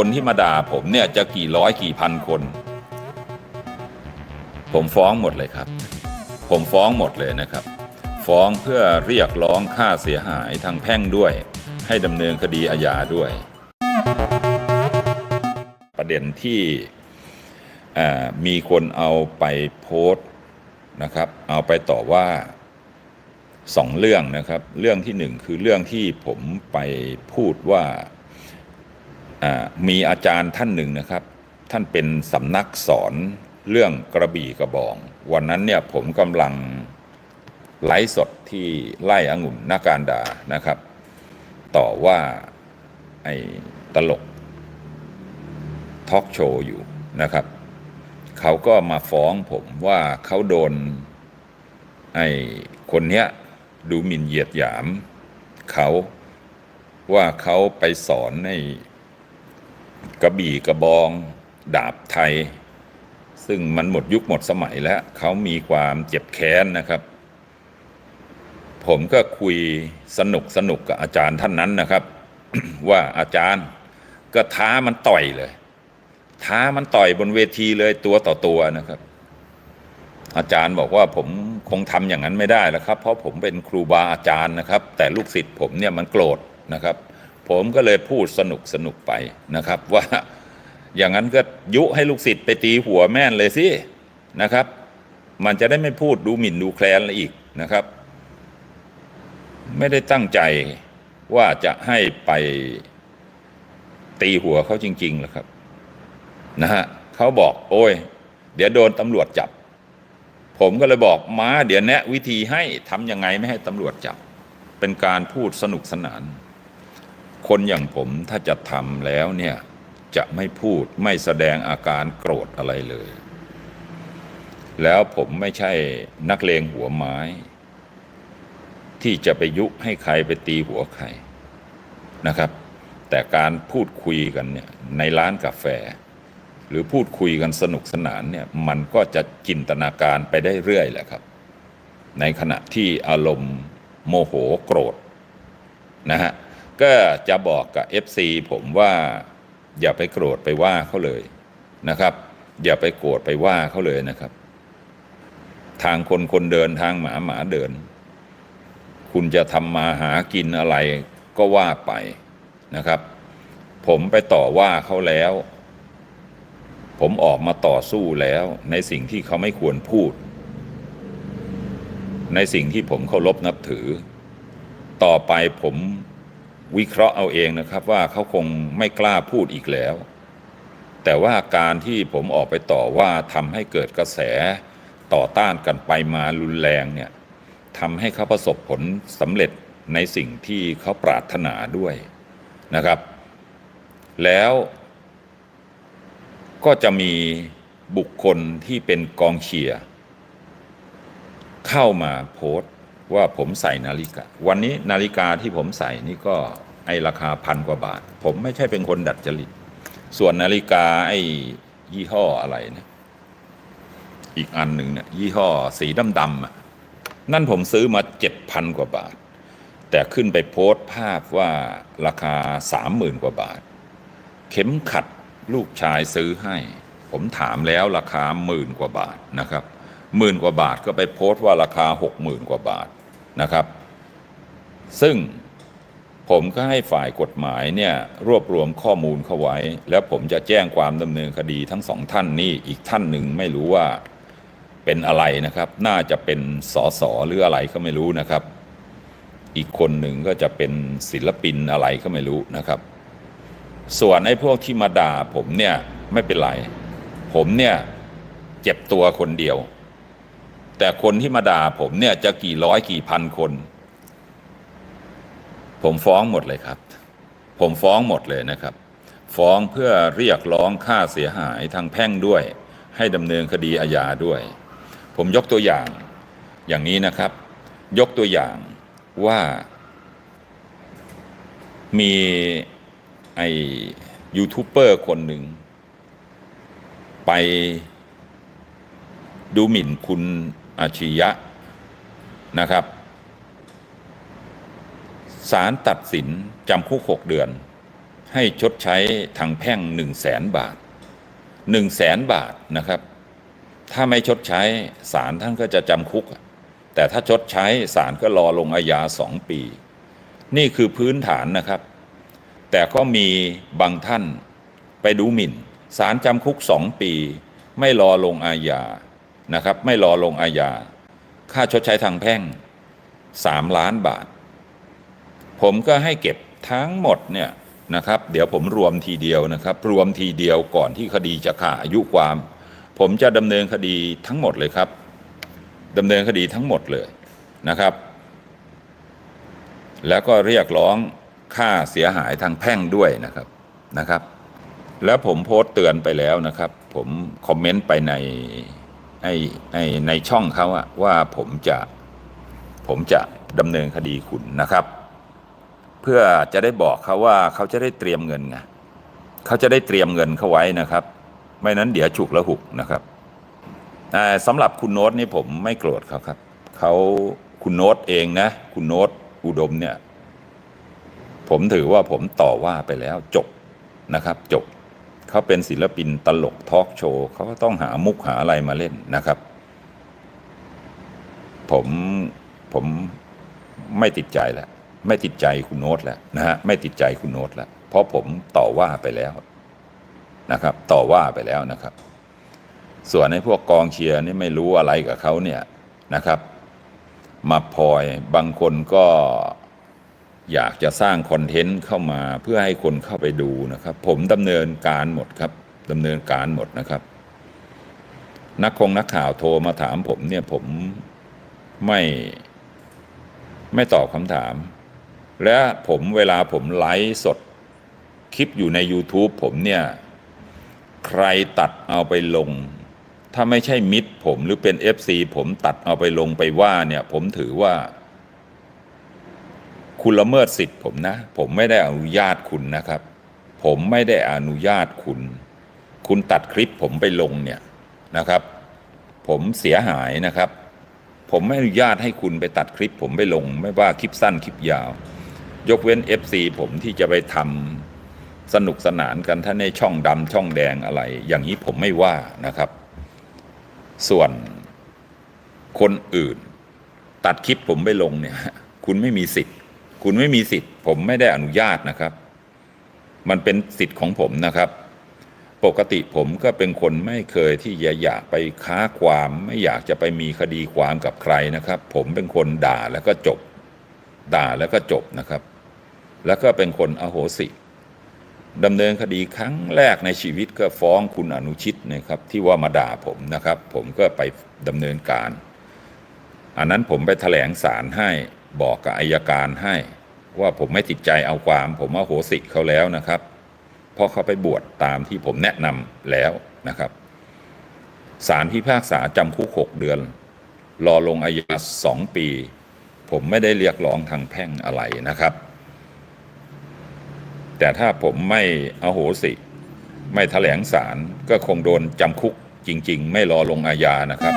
คนที่มาด่าผมเนี่ยจะกี่ร้อยกี่พันคน ผมฟ้องหมดเลยครับ ผมฟ้องหมดเลยนะครับ ฟ้องเพื่อเรียกร้องค่าเสียหายทางแพ่งด้วย ให้ดำเนินคดีอาญาด้วย ประเด็นที่มีคนเอาไปโพสต์นะครับ เอาไปต่อว่าสองเรื่องนะครับ เรื่องที่หนึ่งคือเรื่องที่ผมไปพูดว่า มีอาจารย์ท่านหนึ่งนะครับ ท่านเป็นสำนักสอนเรื่องกระบี่กระบอง วันนั้นเนี่ยผมกำลังไลฟ์สดที่ไล่องุ่นนาการดานะครับ ต่อว่าไอ้ตลกทอล์กโชว์อยู่นะครับ เขาก็มาฟ้องผมว่าเขาโดนไอ้คนเนี้ยดูหมิ่นเหยียดหยามเขาว่าเขาไปสอนใน กระบี่กระบอง ดาบไทย ซึ่งมันหมดยุคหมดสมัยแล้วเขามีความเจ็บแค้นนะครับ ผมก็คุยสนุกสนุกกับอาจารย์ท่านนั้นนะครับ ว่าอาจารย์ก็ท้ามันต่อยเลย ท้ามันต่อยบนเวทีเลยตัวต่อตัวนะครับ อาจารย์บอกว่าผมคงทำอย่างนั้นไม่ได้แล้วครับ เพราะผมเป็นครูบาอาจารย์นะครับ แต่ลูกศิษย์ผมเนี่ยมันโกรธนะครับ ผมก็เลยพูดสนุกสนุกไปนะครับ ว่าอย่างนั้นก็ยุให้ลูกศิษย์ไปตีหัวแม่นเลยสินะครับ มันจะได้ไม่พูดดูหมิ่นดูแคลนอะไรอีกนะครับ ไม่ได้ตั้งใจว่าจะให้ไปตีหัวเขาจริงๆหรอกครับนะฮะเขาบอก โอ้ย เดี๋ยวโดนตำรวจจับ ผมก็เลยบอกมาเดี๋ยวแนะ วิธีให้ทำยังไงไม่ให้ตำรวจจับ เป็นการพูดสนุกสนาน คนอย่างผมถ้าจะทำแล้วเนี่ยจะไม่พูดไม่แสดงอาการโกรธอะไรเลย แล้วผมไม่ใช่นักเลงหัวไม้ ที่จะไปยุให้ใครไปตีหัวใครนะครับ แต่การพูดคุยกันเนี่ยในร้านกาแฟ หรือพูดคุยกันสนุกสนานเนี่ยมันก็จะจินตนาการไปได้เรื่อยแหละครับ ในขณะที่อารมณ์โมโหโกรธนะฮะ ก็จะบอกกับ FC ผมว่าอย่าไปโกรธไปว่าเขาเลยนะครับ อย่าไปโกรธไปว่าเขาเลยนะครับ ทางคนคนเดินทางหมาหมาเดิน คุณจะทำมาหากินอะไรก็ว่าไปนะครับ ผมไปต่อว่าเขาแล้ว ผมออกมาต่อสู้แล้ว ในสิ่งที่เขาไม่ควรพูด ในสิ่งที่ผมเคารพนับถือ ต่อไปผม วิเคราะห์เอาเองนะครับว่าเขาคงไม่กล้าพูดอีกแล้ว แต่ว่าการที่ผมออกไปต่อว่าทำให้เกิดกระแสต่อต้านกันไปมารุนแรงเนี่ยทำให้เขาประสบผลสำเร็จในสิ่งที่เขาปรารถนาด้วยนะครับ แล้วก็จะมีบุคคลที่เป็นกองเชียร์เข้ามาโพสต์ ว่าผมใส่นาฬิกา วันนี้นาฬิกาที่ผมใส่นี่ก็ไอราคาพันกว่าบาท ผมไม่ใช่เป็นคนดัดจริต ส่วนนาฬิกาไอ้ยี่ห้ออะไรนะอีกอันหนึ่งเนี่ยยี่ห้อสีดำๆอะนั่นผมซื้อมาเจ็ดพันกว่าบาท แต่ขึ้นไปโพสต์ภาพว่าราคาสามหมื่นกว่าบาท เข็มขัดลูกชายซื้อให้ ผมถามแล้วราคาหมื่นกว่าบาทนะครับหมื่นกว่าบาทก็ไปโพสต์ว่าราคาหกหมื่นกว่าบาท นะครับ ซึ่งผมก็ให้ฝ่ายกฎหมายเนี่ยรวบรวมข้อมูลเข้าไว้ แล้วผมจะแจ้งความดำเนินคดีทั้งสองท่านนี่อีกท่านหนึ่งไม่รู้ว่าเป็นอะไรนะครับ น่าจะเป็นสอสอหรืออะไรก็ไม่รู้นะครับ อีกคนหนึ่งก็จะเป็นศิลปินอะไรก็ไม่รู้นะครับ ส่วนไอ้พวกที่มาด่าผมเนี่ยไม่เป็นไร ผมเนี่ยเจ็บตัวคนเดียว แต่คนที่มาด่าผมเนี่ยจะกี่ร้อยกี่พันคน ผมฟ้องหมดเลยครับ ผมฟ้องหมดเลยนะครับ ฟ้องเพื่อเรียกร้องค่าเสียหายทางแพ่งด้วย ให้ดำเนินคดีอาญาด้วย ผมยกตัวอย่างอย่างนี้นะครับ ยกตัวอย่างว่ามีไอยูทูบเบอร์คนหนึ่ง ไปดูหมิ่นคุณ อาชียะนะครับศาลตัดสินจำคุกหกเดือน ให้ชดใช้ทางแพ่ง 1 0 0 0 0แสนบาท 1 0 0 0 0แสนบาทนะครับ ถ้าไม่ชดใช้ศาลท่านก็จะจำคุก แต่ถ้าชดใช้ศาลก็รอลงอาญาสองปี นี่คือพื้นฐานนะครับ แต่ก็มีบางท่านไปดูหมิ่นศาลจำคุกสองปี ไม่รอลงอาญา นะครับไม่รอลงอาญา ค่าชดใช้ทางแพ่งสามล้านบาท ผมก็ให้เก็บทั้งหมดเนี่ยนะครับ เดี๋ยวผมรวมทีเดียวนะครับ รวมทีเดียวก่อนที่คดีจะขาดอายุความ ผมจะดำเนินคดีทั้งหมดเลยครับดำเนินคดีทั้งหมดเลยนะครับ แล้วก็เรียกร้องค่าเสียหายทางแพ่งด้วยนะครับนะครับ แล้วผมโพสต์เตือนไปแล้วนะครับ ผมคอมเมนต์ไปใน ไอ้ไอ้ในช่องเขาอะว่าผมจะผมจะดำเนินคดีคุณนะครับ เพื่อจะได้บอกเขาว่าเขาจะได้เตรียมเงินไงเขาจะได้เตรียมเงินเขาไว้นะครับ ไม่นั้นเดี๋ยวฉุกละหุกนะครับแต่สำหรับคุณโน้ตนี่ผมไม่โกรธเขาครับเขาคุณโน้ตเองนะ คุณโน้ตอุดมเนี่ย ผมถือว่าผมต่อว่าไปแล้วจบนะครับ จบ เขาเป็นศิลปินตลกทอล์กโชว์เขาก็ต้องหามุกหาอะไรมาเล่นนะครับ ผมผมไม่ติดใจแล้วไม่ติดใจคุณโน้ตแล้วนะฮะไม่ติดใจคุณโน้ตแล้วเพราะผมต่อว่าไปแล้วนะครับ ต่อว่าไปแล้วนะครับ ส่วนในพวกกองเชียร์นี่ไม่รู้อะไรกับเขาเนี่ยนะครับ มาพลอยบางคนก็ อยากจะสร้างคอนเทนต์เข้ามาเพื่อให้คนเข้าไปดูนะครับ ผมดำเนินการหมดครับดำเนินการหมดนะครับ นักคงนักข่าวโทรมาถามผมเนี่ยผมไม่ไม่ตอบคำถาม และผมเวลาผมไลฟ์สดคลิปอยู่ใน YouTube ผมเนี่ย ใครตัดเอาไปลง ถ้าไม่ใช่มิตรผมหรือเป็น FC ผมตัดเอาไปลงไปว่าเนี่ย ผมถือว่า คุณละเมิดสิทธิ์ผมนะ ผมไม่ได้อนุญาตคุณนะครับ ผมไม่ได้อนุญาตคุณ คุณตัดคลิปผมไปลงเนี่ยนะครับ ผมเสียหายนะครับ ผมไม่อนุญาตให้คุณไปตัดคลิป ผมไปลง ไม่ว่าคลิปสั้นคลิปยาว ยกเว้น FC ผมที่จะไปทำสนุกสนานกันถ้าในช่องดำช่องแดงอะไร อย่างนี้ผมไม่ว่านะครับ ส่วนคนอื่น ตัดคลิปผมไปลงเนี่ย คุณไม่มีสิทธิ์ คุณไม่มีสิทธิ์ ผมไม่ได้อนุญาตนะครับ มันเป็นสิทธิ์ของผมนะครับ ปกติผมก็เป็นคนไม่เคยที่จะอยากไปค้าความไม่อยากจะไปมีคดีความกับใครนะครับ ผมเป็นคนด่าแล้วก็จบ ด่าแล้วก็จบนะครับ แล้วก็เป็นคนอโหสิดำเนินคดีครั้งแรกในชีวิตก็ฟ้องคุณอนุชิตนะครับ ที่ว่ามาด่าผมนะครับ ผมก็ไปดำเนินการ อันนั้นผมไปแถลงสารให้บอกกับอายการให้ ว่าผมไม่ติดใจเอาความ ผมอโหสิเขาแล้วนะครับ เพราะเขาไปบวชตามที่ผมแนะนำแล้วนะครับศาลพิพากษาจำคุกหกเดือน รอลงอาญาสองปี ผมไม่ได้เรียกร้องทางแพ่งอะไรนะครับ แต่ถ้าผมไม่อโหสิ ไม่แถลงสารก็คงโดนจำคุกจริง ๆ ไม่รอลงอาญานะครับ